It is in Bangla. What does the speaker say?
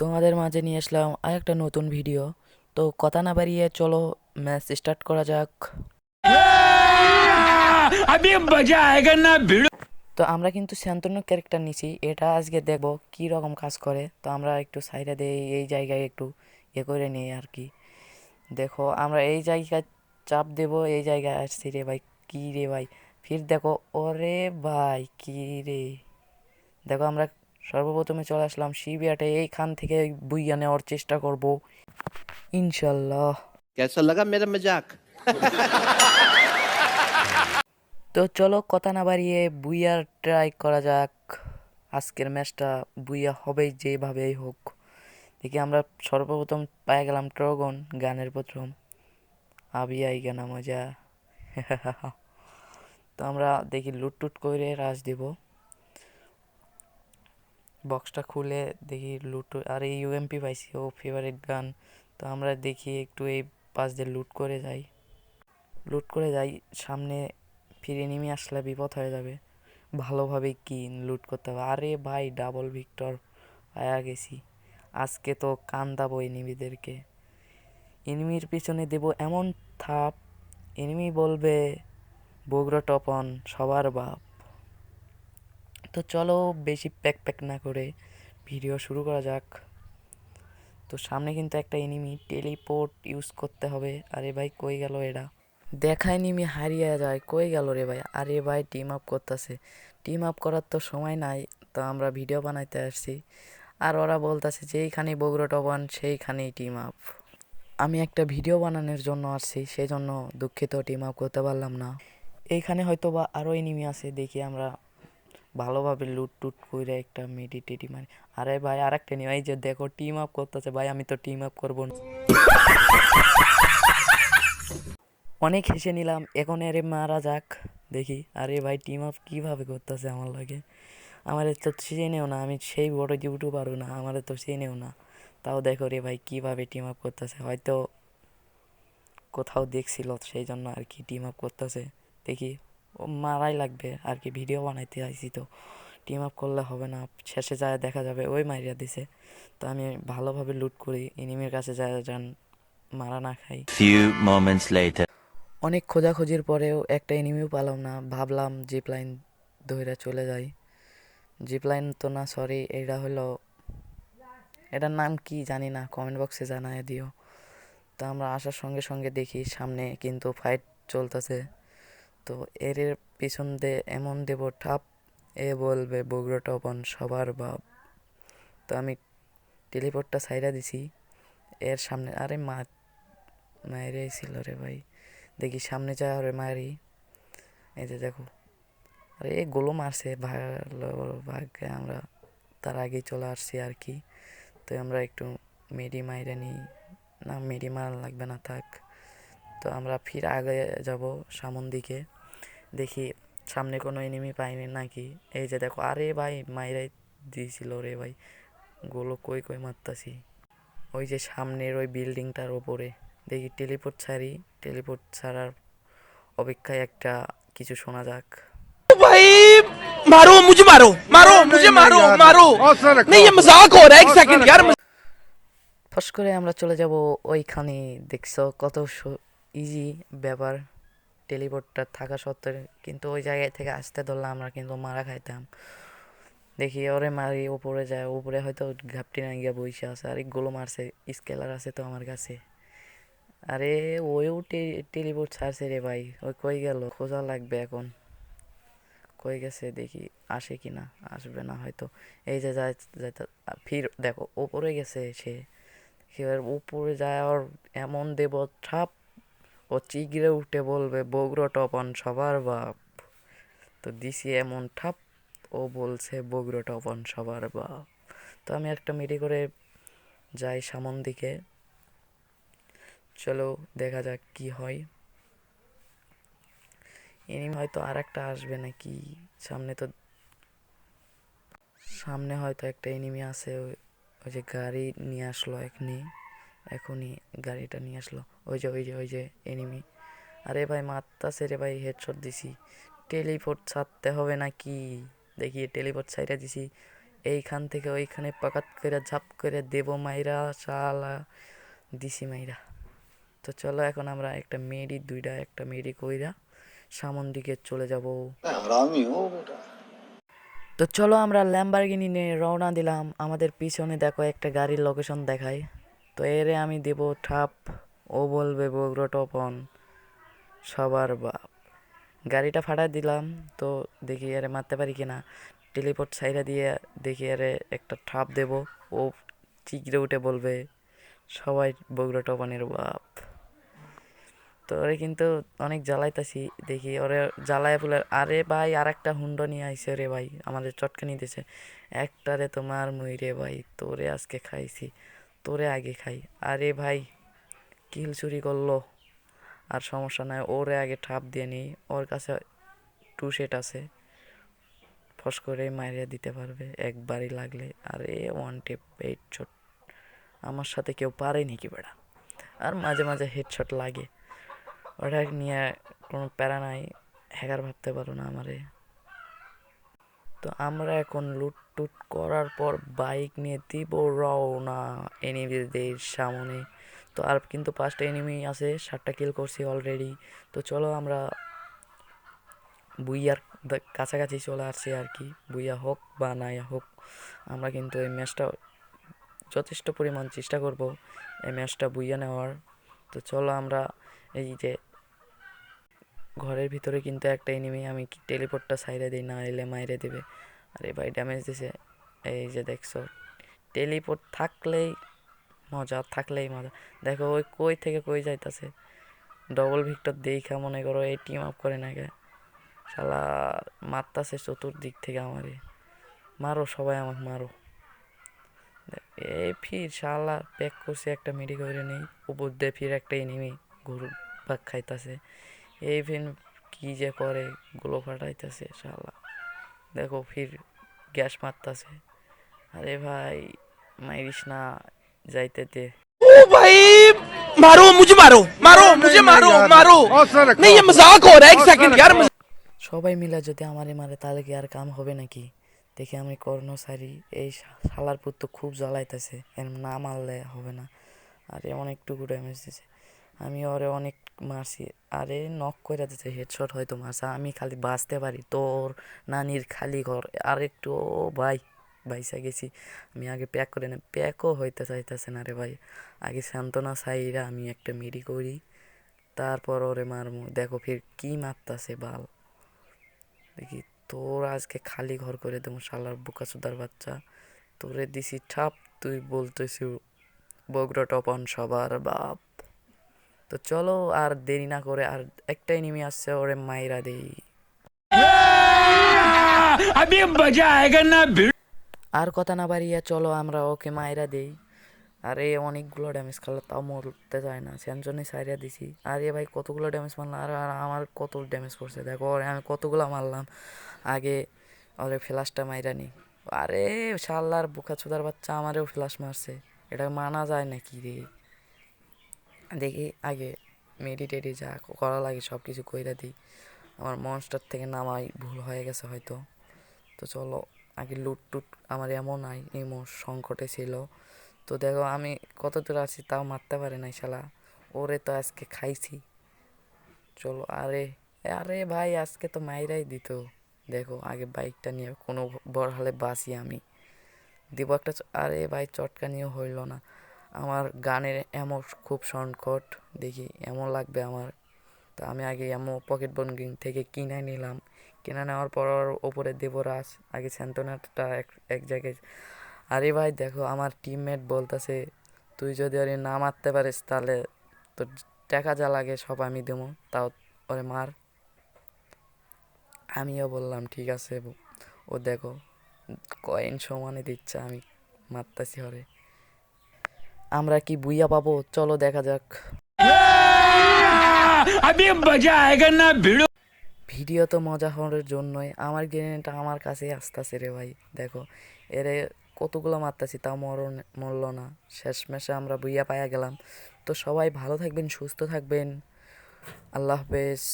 তোমাদের মাঝে নিয়ে আসলাম আরেকটা নতুন ভিডিও। তো কথা না বাড়িয়ে চলো ম্যাচ স্টার্ট করা যাক। তো আমরা কিন্তু শান্তনু ক্যারেক্টার নিছি এটা আজকে দেখব কি রকম কাজ করে। তো আমরা একটু সাইডে দিয়ে এই জায়গায় একটু ইয়ে করে নিই আর কি। দেখো আমরা এই জায়গায় চাপ দেব এই জায়গায় আসছি রে ভাই কী রে ভাই? ফির দেখো ওরে ভাই কী রে? দেখো আমরা সর্বপ্রথমে চলে আসলাম শিবিয়াটে এইখান থেকে বুইয়া নেওয়ার চেষ্টা করব। ইনশাল্লাহ কেসা লাগা মেরা মজাক? তো চলো কথা না বাড়িয়ে বুইয়ার ট্রাই করা যাক। আজকের ম্যাচটা বুইয়া হবেই যেভাবেই হোক। দেখি আমরা সর্বপ্রথম পায়ে গেলাম ট্রগন গানের প্রথম। আবি আই গানা মজা। তো আমরা দেখি লুট টুট করে রাজ দিব। বক্সটা খুলে দেখি লুট আর এই ইউএমপি পাইছি, ও ফেভারিট গান তো আমরা দেখি একটু এই পাশ দিয়ে লুট করে যাই। লুট করে যাই, সামনে ফিরে নেমে আসলে বিপদ হয়ে যাবে। ভালোভাবে কি লুট করতে হবে? আরে ভাই ডাবল ভিক্টর আয়া গেছি। আজকে তো কান্দাবো এনিমিদেরকে। এনিমির পিছনে দেব এমন থাপ। এনিমি বলবে বগ্র টপন, সবার বাপ। তো চলো বেশি প্যাক প্যাক না করে ভিডিও শুরু করা যাক। তো সামনে কিন্তু একটা এনিমি টেলিপোর্ট ইউজ করতে হবে। আরে ভাই, কই গেল এরা? দেখায় নিমি হারিয়ে যায়, কই গেল রে ভাই? আরে ভাই টিম আপ করতেছে। টিম আপ করার তো সময় নাই, তো আমরা ভিডিও বানাইতে আসছি। আর ওরা বলতেছে যেইখানে বগুড়া টবান সেইখানেই টিম আপ আমি একটা ভিডিও বানানোর জন্য আসছি সেই জন্য দুঃখিত টিম আপ করতে পারলাম না। এইখানে হয়তো বা আরও এনিমি আছে, দেখি আমরা। ভালোভাবে লুট টুট করে একটা মেডি টেডি মারি। আরে ভাই আর একটা নিয়ে যে দেখো টিম আপ করতেছে। ভাই, আমি তো টিম আপ করব না। অনেক হেসে নিলাম, এখন এরে মারা যাক। দেখি, আরে ভাই টিম আপ কীভাবে করতেছে আমার লাগে? আমার তো চেনেও না, আমি সেই বড় ইউটিউবারও না, আমার তো চেনেও না। তাও দেখো রে ভাই, কীভাবে টিম আপ করতেছে। হয়তো কোথাও দেখছিল সেই জন্য আর কি টিম আপ করতেছে। দেখি। মারাই লাগবে আর কি ভিডিও বানাইতে আইছি তো। টিম আপ করলে হবে না শেষে যায় দেখা যাবে ওই মারিয়া দিছে। তো আমি ভালোভাবে লুট করি এনিমির কাছে যায় যান মারা না খাই। Few moments later. অনেক খোঁজাখুঁজির পরেও একটা এনিমিও পেলাম না ভাবলাম জিপ লাইন ধরে চলে যাই। জিপ লাইন তো না সরি এটা হলো এটার নাম কি জানি না কমেন্ট বক্সে জানায় দিও। তো আমরা আসার সঙ্গে সঙ্গে দেখি সামনে কিন্তু ফাইট চলতেছে। তো এর পিছন দিয়ে এমন দেব, ঠাপ, এ বলবে বগুড়া টপন সবার বাপ। তো আমি টেলিপোর্টটা সাইডা দিছি, এর সামনে, আরে মা মায়েরে ছিল রে ভাই। দেখি সামনে যা রে মারি, এই যে দেখো। আরে এই গোলো মারছে, ভালো ভাগ্যে আমরা তার আগেই চলে আসছি আর কি। তো আমরা একটু মেডি মাইরে নিই না মেডি মারা লাগবে না থাক। তো আমরা ফির আগে যাব সামন দিকে। দেখি সামনে কোনো এনিমি পাইনি নাকি? এই যে দেখো আরে ভাই মাইরাই দিয়েছিল রে ভাই। গোলো কই কই মারতাছি? ওই যে সামনের ওই বিল্ডিংটার ওপরে। দেখি টেলিপোর্ট ছাড়ি টেলিপোর্ট ছাড়ার অপেক্ষায় একটা কিছু শোনা যাক। ভাই মারো মুঝে মারো মারো মুঝে মারো মারো। নেই ইয়ে মজাক হো এক সেকেন্ড यार করে আমরা চলে যাব ওইখানে দেখছ কত ইজি ব্যাপার। টেলিপোর্টটা থাকা সত্ত্বেও কিন্তু ওই জায়গায় থেকে আসতে ধরলে আমরা কিন্তু মারা খাইতাম। দেখি ওরে মারি, উপরে যায়, উপরে হয়তো ঘাপটি না গিয়ে বসে আছে, আরগুলো মারছে, স্কেলার আছে তো আমার কাছে। আরে ওইও টেলিপোর্ট ছাড়ছে রে ভাই, ওই কই গেল? খোঁজা লাগবে এখন। কই গেছে দেখি, আসে কি না আসবে না হয়তো। এই যে যায় ফির, দেখো, ওপরে গেছে সে। এবার উপরে যায় আর এমন দেব ছাপ ও চিগড়ে উঠে বলবে, বগ্র টপন সবার বাপ। তো দিছি এমন ঠাপ, ও বলছে, বগ্র টপন সবার বাপ। তো আমি একটা মিটি করে যাই সামন দিকে। চলো দেখা যাক কি হয়। এনিমি হয়তো আর একটা আসবে নাকি? সামনে তো সামনে হয়তো একটা এনিমি আছে, ওই- যে গাড়ি নিয়ে আসলো এখনই এখনই গাড়িটা নিয়ে আসলো। ওই যে ওই যে ওই যে এনিমি আরে ভাই, মারতাছে রে ভাই হেডশট দিছি। টেলিপোর্ট ছাড়তে হবে না কি দেখি টেলিপোর্ট ছাইরা দিছি। এইখান থেকে ওইখানে পাকাত করে ঝাপ করে দেব মাইরা, শালা। দিছি মাইরা। তো চলো এখন আমরা একটা মেডি দুইটা একটা মেডি কইরা সামন দিকে চলে যাব। তো চলো আমরা ল্যাম্বারগিনি নিয়ে রওনা দিলাম। আমাদের পিছনে দেখো একটা গাড়ির লোকেশন দেখায়। তো এরে আমি দেব ঠাপ, ও বলবে বগ্র টপন, সবার বাপ। গাড়িটা ফাটা দিলাম, তো দেখি আরে মারতে পারি কিনা। টেলিপোর্ট সাইডে দিয়ে দেখি আরে একটা ঠাপ দেব, ও চিকরে উঠে বলবে, সবাই বগ্র টপনের বাপ। তো ওরে কিন্তু অনেক জ্বালাইতাছি, দেখি ওরে জ্বালায় বলে, আরে ভাই আর একটা হুন্ডো নিয়ে আইসে রে ভাই, আমাদের চটকানি দিছে একটারে তোমার মুই রে ভাই, তোরে আজকে খাইছি। তোরে আগে খাই। আরে ভাই, কিল চুরি করল। আর সমস্যা নাই, ওরে আগে ঠাপ দিয়ে নিই। ওর কাছে টু সেট আছে। ফস করে মারিয়া দিতে পারবে, একবারই লাগলে। আরে ওয়ান টেপ এইট শট আমার সাথে কেউ পারে নাকি বেড়া? আর মাঝে মাঝে হেডশট লাগে। ওটা নিয়ে কোনো প্যারা নাই। হ্যাকার ভাবতে পারো না আমারে। তো আমরা এখন লুট টুট করার পর বাইক নিয়ে দিব রওনা এনিমিদের সামনে। তো আর কিন্তু পাঁচটা এনিমি আছে, সাতটা কিল করছি অলরেডি তো চলো আমরা বুইয়ার কাছাকাছি চলে আসছি আর কি। বুইয়া হোক বা নাই হোক, আমরা কিন্তু এই ম্যাচটা যথেষ্ট পরিমাণ চেষ্টা করব, এই ম্যাচটা বুইয়া নেওয়ার। তো চলো আমরা এই যে ঘরের ভিতরে কিন্তু একটা এনিমি আমি টেলিপোর্টটা সাইডে দিই, না এলে মাইরে দেবে। আরে ভাই ড্যামেজ দিছে। এই যে দেখছ টেলিপোর্ট থাকলেই মজা থাকলেই মজা। দেখো, ওই কই থেকে কই যাইতাছে? ডবল ভিক্টর দেখা মনে করো, এই টিম আপ করে না গে শালা, মারতাছে চতুর্দিক থেকে আমারে। মারো, সবাই আমাকে মারো। এই ফির শালা প্যাক করছে একটা মেডি নেই উপর দিয়ে ফির একটা এনিমি ঘুর পাক খাইতাছে। এই ফিন কি যে করে গুলো ফাটাইতেছে শালা দেখো ফির গ্যাস মারতাছে আরে ভাই মাইরিস না যাইতে দে ओ भाई मारो मुझे मारो मारो मुझे मारो मारो नहीं ये मजाक हो रहा है एक सेकंड यार मजाक- সবাই মিলে যদি আমারে মারে তাহলে কি আর কাম হবে নাকি দেখি আমি কর্ণ সারি এই শা- শালার পুত তো খুব জ্বালাইতেছে এর না মারলে হবে না আর এমন একটুকু ড্যামেজ দিছে আমি ওরে অনেক মারছি। আরে নক করে দিতে হেডশট হয়তো মারছে আমি খালি বাঁচতে পারি, তোর নানির খালি ঘর। আর একটু ও ভাই, বাইসা গেছি। আমি আগে প্যাক করে না, প্যাকও হইতে চাইতেছে না রে ভাই। আগে সান্ত্বনা সাইরা আমি একটা মেডি করি, তারপর ওরে মারমু। দেখো ফির কি মারতাছে বাল। দেখি, তোর আজকে খালি ঘর করে দেবো, শালার বোকা সুদার বাচ্চা। তোরে দিছি, ঠাপ, তুই বলতেছি, বগ্র টপন সবার বাপ। তো চলো আর দেরি না করে আর একটাই নেমে আসছে ওরে মাইরা দেই। আর কথা না বাড়িয়া চলো আমরা ওকে মাইরা দেই। আর এ অনেকগুলো ড্যামেজ খেলো তাও মরতে চায় না সেন জন্যই সাইরা দিছি। আর এ ভাই কতগুলো ড্যামেজ মারলাম আর আমার কত ড্যামেজ পড়ছে দেখো ওরে আমি কতগুলো মারলাম। আগে ওরে ফ্ল্যাশটা মাইরা নি। আরে শাল্লার বুকা ছোদার বাচ্চা আমারও ফ্ল্যাশ মারছে এটা মানা যায় নাকি রে? দেখি আগে মেডিটেডি যা করা লাগে সব কিছু কইরা দিই। আমার মনস্টার থেকে নামাই, ভুল হয়ে গেছে হয়তো। তো চলো, আগে লুট টুট আমার এমন নাই, এমন সংকটে ছিল। তো দেখো, আমি কত দূর আছি তাও মারতে পারে নাই শালা। ওরে তো আজকে খাইছি। চলো, আরে আরে ভাই, আজকে তো মাইরাই দিত। দেখো, আগে বাইকটা নিয়ে কোনো বড় হলে বাসি আমি। দিব একটা আরে ভাই, চটকা নিয়ে হইল না। আমার গানের এমন খুব সংকট দেখি এমন লাগবে আমার। তো আমি আগে এমন পকেট বনগিং থেকে কিনে নিলাম। কিনে নেওয়ার পর ওর ওপরে দেবো রাস আগে স্যান্তনাটা এক এক জায়গায়। আরে ভাই, দেখো আমার টিমমেট বলতেছে, তুই যদি ওরে না মারতে পারিস তাহলে তোর টাকা যা লাগে সব আমি দেবো, তাও ওরে মার। আমিও বললাম, ঠিক আছে ও দেখো, কয়েন সমানে দিচ্ছে, আমি মারতাছি ওরে। আমরা কি বুইয়া পাবো? চলো দেখা যাক। ভিডিও তো মজা হওয়ার জন্যই। আমার গ্রেনেডটা আমার কাছেই আসতেছে রে ভাই। দেখো, এর কতগুলো মারতেছি, তাও মরণ মরল না। শেষমেশে আমরা বুইয়া পাইয়া গেলাম। তো সবাই ভালো থাকবেন, সুস্থ থাকবেন। আল্লাহ হাফেজ।